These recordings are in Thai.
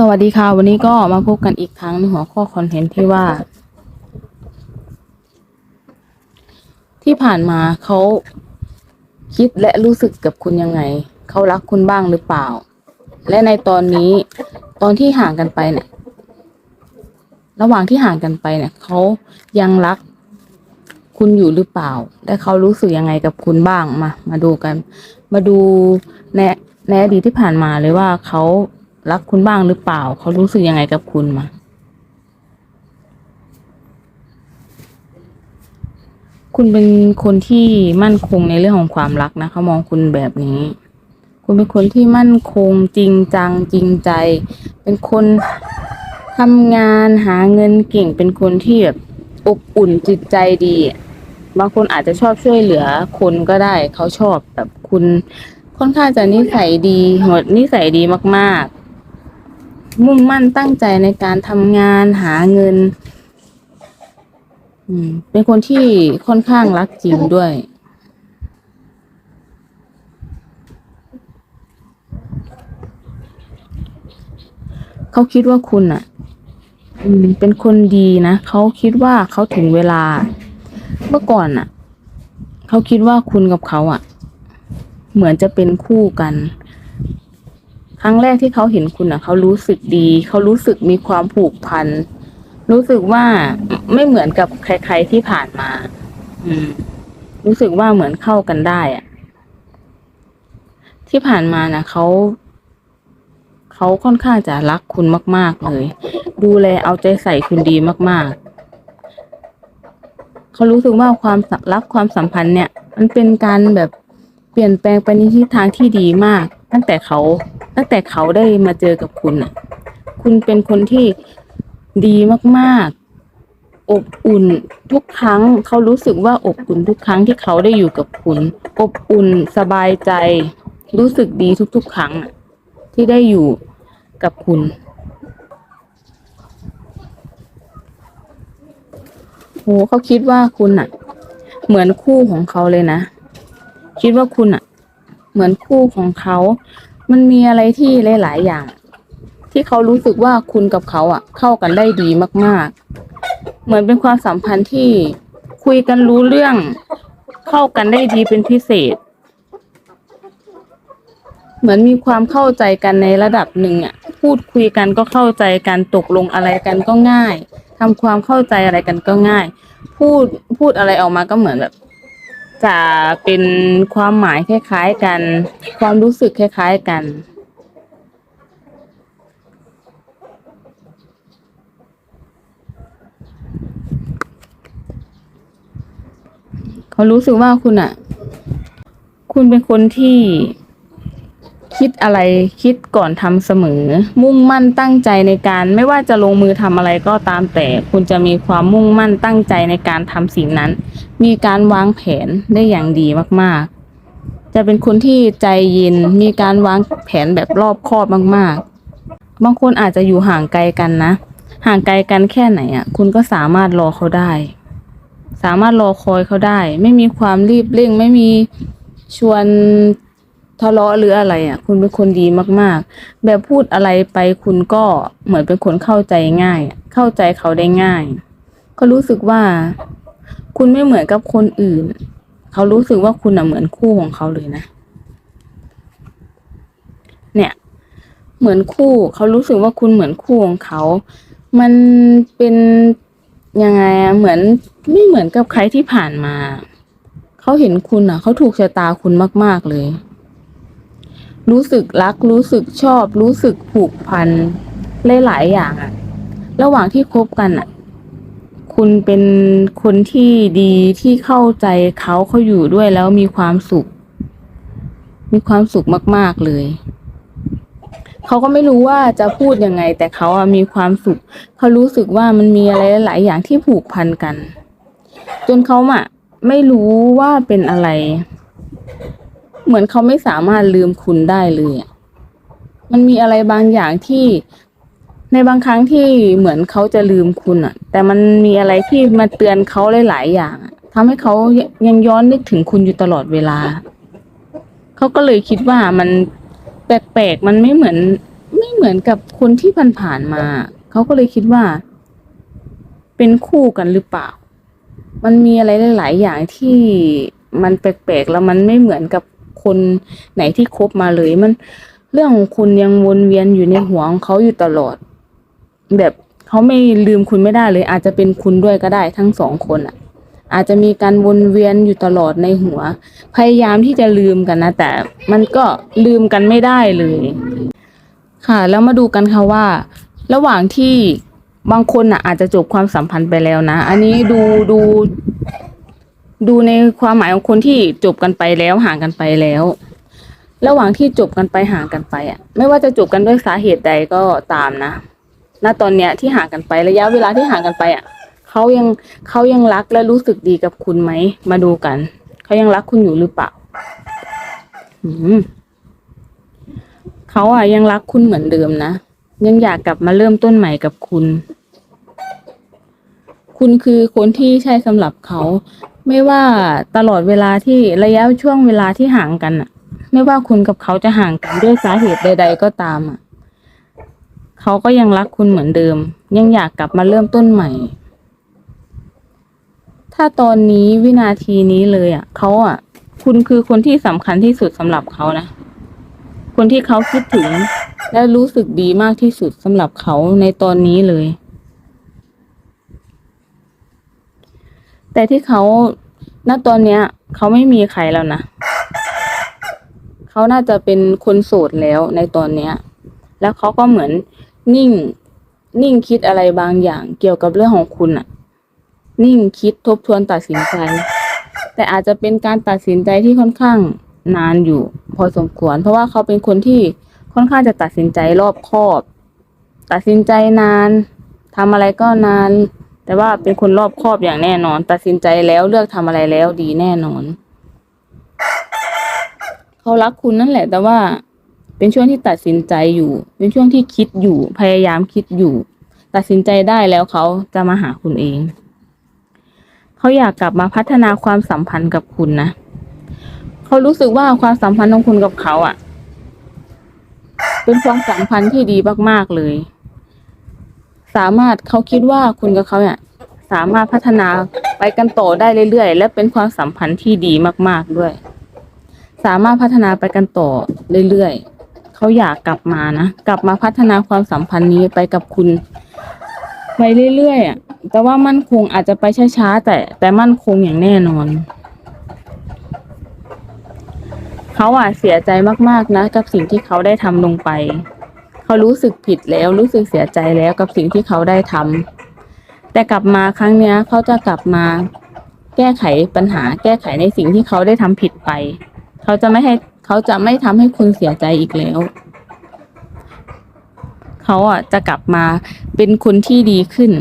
สวัสดีค่ะ วันนี้ก็มาพบกันอีกครั้งในหัวข้อคอนเทนต์ที่ว่า ที่ผ่านมาเขาคิดและรู้สึกกับคุณยังไง เขารักคุณบ้างหรือเปล่า และในตอนนี้ตอนที่ห่างกันไปเนี่ย ระหว่างที่ห่างกันไปเนี่ยเขายังรักคุณอยู่หรือเปล่า และเขารู้สึกยังไงกับคุณบ้างมา มาดูกัน มาดูในในอดีตที่ผ่านมาเลยว่าเขา รักคุณบ้างหรือเปล่า เขารู้สึกยังไงกับคุณมา คุณเป็นคนที่มั่นคงในเรื่องของความรักนะเขามองคุณแบบนี้ คุณเป็นคนที่มั่นคงจริงจังจริงใจ เป็นคนทำงานหาเงินเก่งเป็นคนที่แบบอบอุ่นจิตใจดี บางคนอาจจะชอบช่วยเหลือคนก็ได้ เขาชอบแบบคุณค่อนข้างจะนิสัยดีหัวนิสัยดีมาก ๆ มุ่งมั่นตั้งใจในการทำงานหาเงิน อืม เป็นคนที่ค่อนข้างรักจริงด้วย เขาคิดว่าคุณอะอืม เป็นคนดีนะเขาคิดว่าเขาถึงเวลา เมื่อก่อนอะเขาคิดว่าคุณกับเขาอะเหมือนจะเป็นคู่กัน ครั้งแรกที่เขาเห็นคุณอะ เขารู้สึกดี เขารู้สึกมีความผูกพัน รู้สึกว่าไม่เหมือนกับใคร ๆที่ผ่านมา อืม รู้สึกว่าเหมือนเข้ากันได้อะ ที่ผ่านมานะเขาเขาค่อนข้างจะรักคุณมาก ๆ เลย ดูแลเอาใจใส่คุณดีมากๆเขารู้สึกว่าความรักความสัมพันธ์เนี่ย มันเป็นการแบบเปลี่ยนแปลงไปในทิศทางที่ดีมาก ตั้งแต่เขาตั้งแต่เขาได้มาเจอกับคุณอะ คุณเป็นคนที่ดีมากๆ อบอุ่นทุกครั้งเขารู้สึกว่าอบอุ่นทุกครั้งที่เขาได้อยู่กับคุณ อบอุ่นสบายใจ รู้สึกดีทุกๆ ครั้งที่ได้อยู่กับคุณโหเขาคิดว่าคุณอะเหมือนคู่ของเขาเลยนะ คิดว่าคุณอะ เหมือนคู่ของเขา มันมีอะไรที่หลาย ๆ อย่าง ที่เขารู้สึกว่าคุณกับเขาอะเข้ากันได้ดีมาก ๆ เหมือนเป็นความสัมพันธ์ที่คุยกันรู้เรื่อง เข้ากันได้ดีเป็นพิเศษ เหมือนมีความเข้าใจกันในระดับหนึ่งอะ พูดคุยกันก็เข้าใจกันตกลงอะไรกันก็ง่ายทำความเข้าใจอะไรกันก็ง่าย พูดพูดอะไรออกมาก็เหมือนแบบ จะเป็นความหมายคล้าย ๆ กัน ความรู้สึกคล้าย ๆ กันเขารู้สึกว่าคุณอะคุณเป็นคนที่ คิดอะไรคิดก่อนทำเสมอ มุ่งมั่นตั้งใจในการ ไม่ว่าจะลงมือทำอะไรก็ตามแต่ คุณจะมีความมุ่งมั่นตั้งใจในการทำสิ่งนั้น มีการวางแผนได้อย่างดีมากๆ จะเป็นคนที่ใจเย็นมีการวางแผนแบบรอบคอบมากๆ บางคนอาจจะอยู่ห่างไกลกันนะ ห่างไกลกันแค่ไหนอะ คุณก็สามารถรอเขาได้ สามารถรอคอยเขาได้ ไม่มีความรีบเร่งไม่มีชวน ทะเลาะหรืออะไรอะ คุณเป็นคนดีมากๆ แบบพูดอะไรไปคุณก็เหมือนเป็นคนเข้าใจง่าย เข้าใจเขาได้ง่าย ก็รู้สึกว่า คุณไม่เหมือนกับคนอื่น เขารู้สึกว่าคุณอะเหมือนคู่ของเขาเลยนะ เนี่ย เหมือนคู่ เขารู้สึกว่าคุณเหมือนคู่ของเขา มันเป็นยังไงอะเหมือนไม่เหมือนกับใครที่ผ่านมา เขาเห็นคุณอะ เขาถูกชะตาคุณมาก ๆเลย รู้สึกรัก รู้สึกชอบ รู้สึกผูกพันหลายๆอย่างอะระหว่างที่คบกันอะคุณเป็นคนที่ดีที่เข้าใจเขาเขาอยู่ด้วยแล้วมีความสุข มีความสุขมาก ๆเลยเขาก็ไม่รู้ว่าจะพูดยังไง แต่เขาอะมีความสุขเขารู้สึกว่ามันมีอะไรหลายอย่างที่ผูกพันกัน จนเขาอะไม่รู้ว่าเป็นอะไร เหมือนเขาไม่สามารถลืมคุณได้เลยมันมีอะไรบางอย่างที่ในบางครั้งที่เหมือนเขาจะลืมคุณอะแต่มันมีอะไรที่มาเตือนเขาหลาย ๆ อย่างอะทำให้เขายังย้อนนึกถึงคุณอยู่ตลอดเวลา เขาก็เลยคิดว่ามันแปลกๆมันไม่เหมือน ไม่เหมือนกับคนที่ผ่านๆมา เขาก็เลยคิดว่า เป็นคู่กันหรือเปล่า มันมีอะไรหลาย ๆ อย่างที่มันแปลกๆแล้วมันไม่เหมือนกับ คนไหนที่คบมาเลยมัน เรื่องของคุณยังวนเวียนอยู่ในหัวของเขาอยู่ตลอด แบบเขาไม่ลืมคุณไม่ได้เลย อาจจะเป็นคุณด้วยก็ได้ทั้งสองคนอะ อาจจะมีการวนเวียนอยู่ตลอดในหัว พยายามที่จะลืมกันนะ แต่มันก็ลืมกันไม่ได้เลย ค่ะแล้วมาดูกันค่ะว่า ระหว่างที่บางคนอะอาจจะจบความสัมพันธ์ไปแล้วนะ อันนี้ดูดู ดูในความหมายของคนที่จบกันไปแล้วห่างกันไปแล้ว ระหว่างที่จบกันไปห่างกันไปอะ ไม่ว่าจะจบกันด้วยสาเหตุใดก็ตามนะณตอนเนี้ยที่ห่างกันไประยะเวลาที่ห่างกันไปอะเขายังเขายังรักและรู้สึกดีกับคุณไหม มาดูกันเขายังรักคุณอยู่หรือเปล่าอืมเขาอะยังรักคุณเหมือนเดิมนะยังอยากกลับมาเริ่มต้นใหม่กับคุณ คุณคือคนที่ใช่สำหรับเขา ไม่ว่าตลอดเวลาที่ระยะช่วงเวลาที่ห่างกันอะไม่ว่าคุณกับเขาจะห่างกันด้วยสาเหตุใด ๆ ก็ตามอะเขาก็ยังรักคุณเหมือนเดิม ยังอยากกลับมาเริ่มต้นใหม่ ถ้าตอนนี้วินาทีนี้เลยอะเขาอะคุณคือคนที่สำคัญที่สุดสำหรับเขานะ คนที่เขาคิดถึง และรู้สึกดีมากที่สุดสำหรับเขาในตอนนี้เลย แต่ที่เขาณตอนเนี้ย เขาไม่มีใครแล้วนะเขาน่าจะเป็นคนโสดแล้วในตอนเนี้ย แล้วเขาก็เหมือนนิ่ง นิ่งคิดอะไรบางอย่างเกี่ยวกับเรื่องของคุณอะนิ่งคิดทบทวนตัดสินใจ แต่อาจจะเป็นการตัดสินใจที่ค่อนข้างนานอยู่ พอสมควร เพราะว่าเขาเป็นคนที่ค่อนข้างจะตัดสินใจรอบคอบ ตัดสินใจนานทำอะไรก็นาน แต่ว่าเป็นคนรอบคอบอย่างแน่นอน ตัดสินใจแล้วเลือกทำอะไรแล้วดีแน่นอน เขารักคุณนั่นแหละ แต่ว่า เป็นช่วงที่ตัดสินใจอยู่ เป็นช่วงที่คิดอยู่ พยายามคิดอยู่ ตัดสินใจได้แล้วเขาจะมาหาคุณเอง เขาอยากกลับมาพัฒนาความสัมพันธ์กับคุณนะเขารู้สึกว่าความสัมพันธ์ของคุณกับเขาอะ่ะ เป็นความสัมพันธ์ที่ดีมากๆเลย สามารถเขาคิดว่าคุณกับเขาเนี่ยสามารถพัฒนาไปกันต่อได้เรื่อยๆ และเป็นความสัมพันธ์ที่ดีมาก ๆด้วย สามารถพัฒนาไปกันต่อเรื่อยๆเขาอยากกลับมานะกลับมาพัฒนาความสัมพันธ์นี้ไปกับคุณไปเรื่อยๆอะแต่ว่ามั่นคงอาจจะไปช้าๆแต่แต่มั่นคงอย่างแน่นอนเขาอะเสียใจมากๆนะ กับสิ่งที่เขาได้ทำลงไป เขารู้สึกผิดแล้วรู้สึกเสียใจแล้วกับสิ่งที่เขาได้ทำแต่กลับมาครั้งเนี้ยเขาจะกลับมาแก้ไขปัญหา แก้ไขในสิ่งที่เขาได้ทำผิดไป เขาจะไม่ให้เขาจะไม่ทำให้คุณเสียใจอีกแล้ว เขาอะจะกลับมาเป็นคนที่ดีขึ้น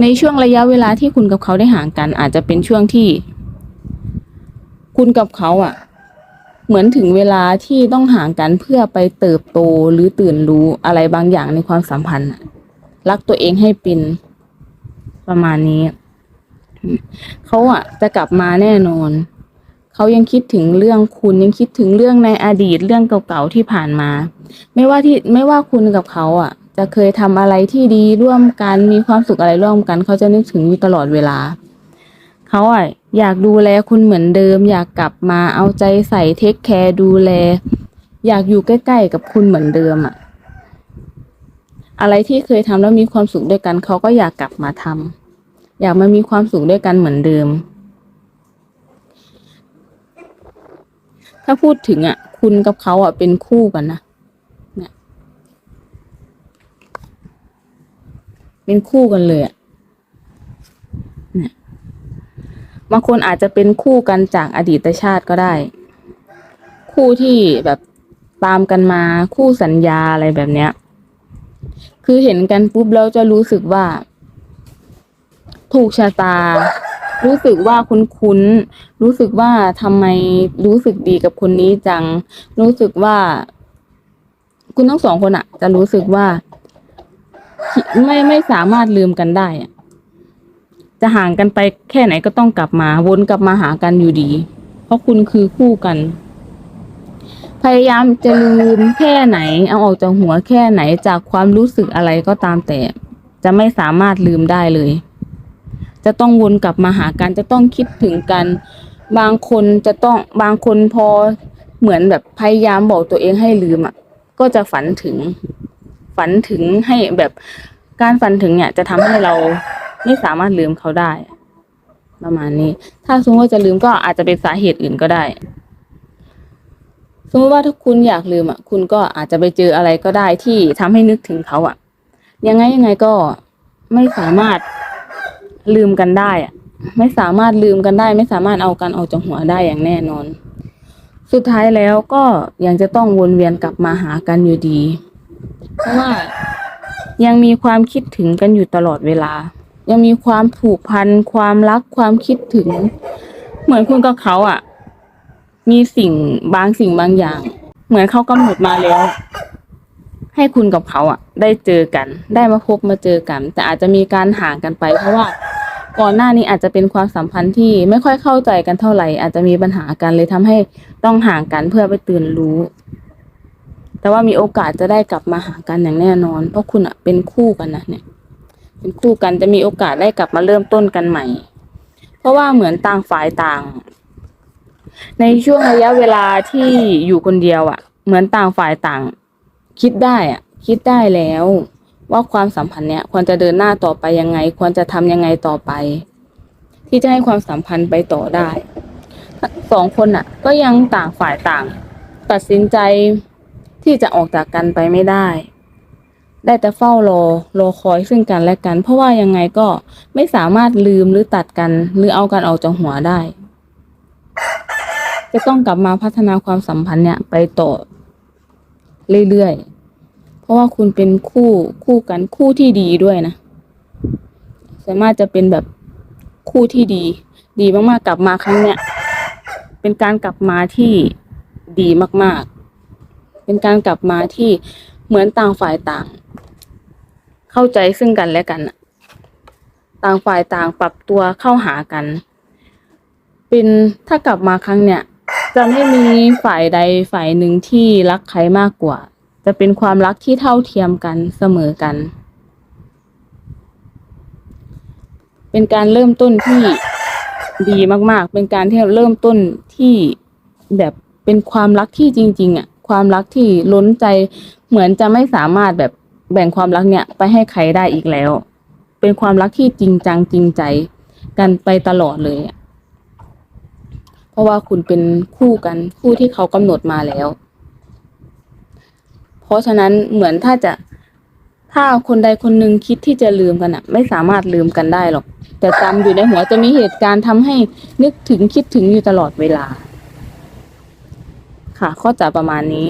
ในช่วงระยะเวลาที่คุณกับเขาได้ห่างกัน อาจจะเป็นช่วงที่ คุณกับเขาอะ เหมือนถึงเวลาที่ต้องห่างกันเพื่อไปเติบโตหรือตื่นรู้อะไรบางอย่างในความสัมพันธ์รักตัวเองให้เป็นประมาณนี้ เขาอะ จะกลับมาแน่นอน เขายังคิดถึงเรื่องคุณยังคิดถึงเรื่องในอดีตเรื่องเก่าๆที่ผ่านมา ไม่ว่าที่ไม่ว่าคุณกับเขา อะ จะเคยทำอะไรที่ดีร่วมกันมีความสุขอะไรร่วมกัน เขาจะนึกถึงอยู่ตลอดเวลา เขาอะ อยากดูแลคุณเหมือนเดิม อยากกลับมาเอาใจใส่เทคแคร์ดูแล อยากอยู่ใกล้ ๆ กับคุณเหมือนเดิมอะอะไรที่เคยทำแล้วมีความสุขด้วยกันเขาก็อยากกลับมาทำอยากมามีความสุขด้วยกันเหมือนเดิม ถ้าพูดถึงอะ คุณกับเขาอะเป็นคู่กันนะเนี่ยเป็นคู่กันเลยอะเนี่ย บางคนอาจจะเป็นคู่กันจากอดีตชาติก็ได้ คู่ที่แบบตามกันมาคู่สัญญาอะไรแบบเนี้ย คือเห็นกันปุ๊บแล้วจะรู้สึกว่า ถูกชะตา รู้สึกว่าคุ้นๆรู้สึกว่าทำไมรู้สึกดีกับคนนี้จัง รู้สึกว่า คุณทั้งสองคนอะจะรู้สึกว่า ไม่ไม่สามารถลืมกันได้อะ จะห่างกันไปแค่ไหนก็ต้องกลับมา วนกลับมาหากันอยู่ดี เพราะคุณคือคู่กัน พยายามจะลืมแค่ไหน เอาออกจากหัวแค่ไหนจากความรู้สึกอะไรก็ตามแต่ จะไม่สามารถลืมได้เลย จะต้องวนกลับมาหากัน จะต้องคิดถึงกัน บางคนจะต้องบางคนพอเหมือนแบบพยายามบอกตัวเองให้ลืมอะ ก็จะฝันถึง ฝันถึงให้แบบการฝันถึงเนี่ยจะทำให้เรา ไม่สามารถลืมเขาได้ ประมาณนี้ ถ้าสมมติว่าจะลืมก็อาจจะเป็นสาเหตุอื่นก็ได้ สมมติว่าถ้าคุณอยากลืมอะ คุณก็อาจจะไปเจออะไรก็ได้ที่ทำให้นึกถึงเขาอะ ยังไงยังไงก็ไม่สามารถลืมกันได้อะ ไม่สามารถลืมกันได้ ไม่สามารถเอากันออกจากหัวได้อย่างแน่นอน สุดท้ายแล้วก็ยังจะต้องวนเวียนกลับมาหากันอยู่ดี เพราะว่ายังมีความคิดถึงกันอยู่ตลอดเวลา ยังมีความผูกพันความรักความคิดถึง เหมือนคุณกับเขาอะ มีสิ่งบางสิ่งบางอย่าง เหมือนเขากำหนดมาแล้ว ให้คุณกับเขาอะ ได้เจอกัน ได้มาพบมาเจอกัน แต่อาจจะมีการห่างกันไป เพราะว่าก่อนหน้านี้อาจจะเป็นความสัมพันธ์ที่ไม่ค่อยเข้าใจกันเท่าไหร่ อาจจะมีปัญหากันเลยทำให้ต้องห่างกันเพื่อไปตื่นรู้ แต่ว่ามีโอกาสจะได้กลับมาหากันอย่างแน่นอน เพราะคุณอะเป็นคู่กันนะเนี่ย เป็นคู่กันจะมีโอกาสได้กลับมาเริ่มต้นกันใหม่ เพราะว่าเหมือนต่างฝ่ายต่าง ในช่วงระยะเวลาที่อยู่คนเดียวอะ่ะ เหมือนต่างฝ่ายต่าง คิดได้อะ่ะ คิดได้แล้ว ว่าความสัมพันธ์เนี้ยควรจะเดินหน้าต่อไปยังไง ควรจะทำยังไงต่อไป ที่จะให้ความสัมพันธ์ไปต่อได้สองคนอะ ก็ยังต่างฝ่ายต่าง ตัดสินใจที่จะออกจากกันไปไม่ได้ ได้แต่เฝ้ารอรอคอยซึ่งกันและกัน เพราะว่ายังไงก็ไม่สามารถลืมหรือตัดกัน หรือเอากันออกจากหัวได้ จะต้องกลับมาพัฒนาความสัมพันธ์เนี่ย ไปต่อเรื่อยๆ เพราะว่าคุณเป็นคู่คู่กันคู่ที่ดีด้วยนะสามารถจะเป็นแบบคู่ที่ดี ดีมากๆกลับมาครั้งเนี้ยเป็นการกลับมาที่ดีมากๆ เป็นการกลับมาที่เหมือนต่างฝ่ายต่าง เข้าใจซึ่งกันและกันต่างฝ่ายต่างปรับตัวเข้าหากัน เป็นถ้ากลับมาครั้งเนี้ยจะไม่มีฝ่ายใดฝ่ายหนึ่งที่รักใครมากกว่า จะเป็นความรักที่เท่าเทียมกันเสมอกัน เป็นการเริ่มต้นที่ดีมาก ๆ เป็นการที่เริ่มต้นที่แบบเป็นความรักที่จริง ๆอะความรักที่ล้นใจเหมือนจะไม่สามารถแบบ แบ่งความรักเนี่ยไปให้ใครได้อีกแล้ว เป็นความรักที่จริงจังจริงใจกันไปตลอดเลยเพราะว่าคุณเป็นคู่กันคู่ที่เขากำหนดมาแล้ว เพราะฉะนั้นเหมือนถ้าจะถ้าคนใดคนหนึ่งคิดที่จะลืมกันอะไม่สามารถลืมกันได้หรอก แต่จำอยู่ในหัวจะมีเหตุการณ์ทำให้นึกถึงคิดถึงอยู่ตลอดเวลา ค่ะ ข้อจะประมาณนี้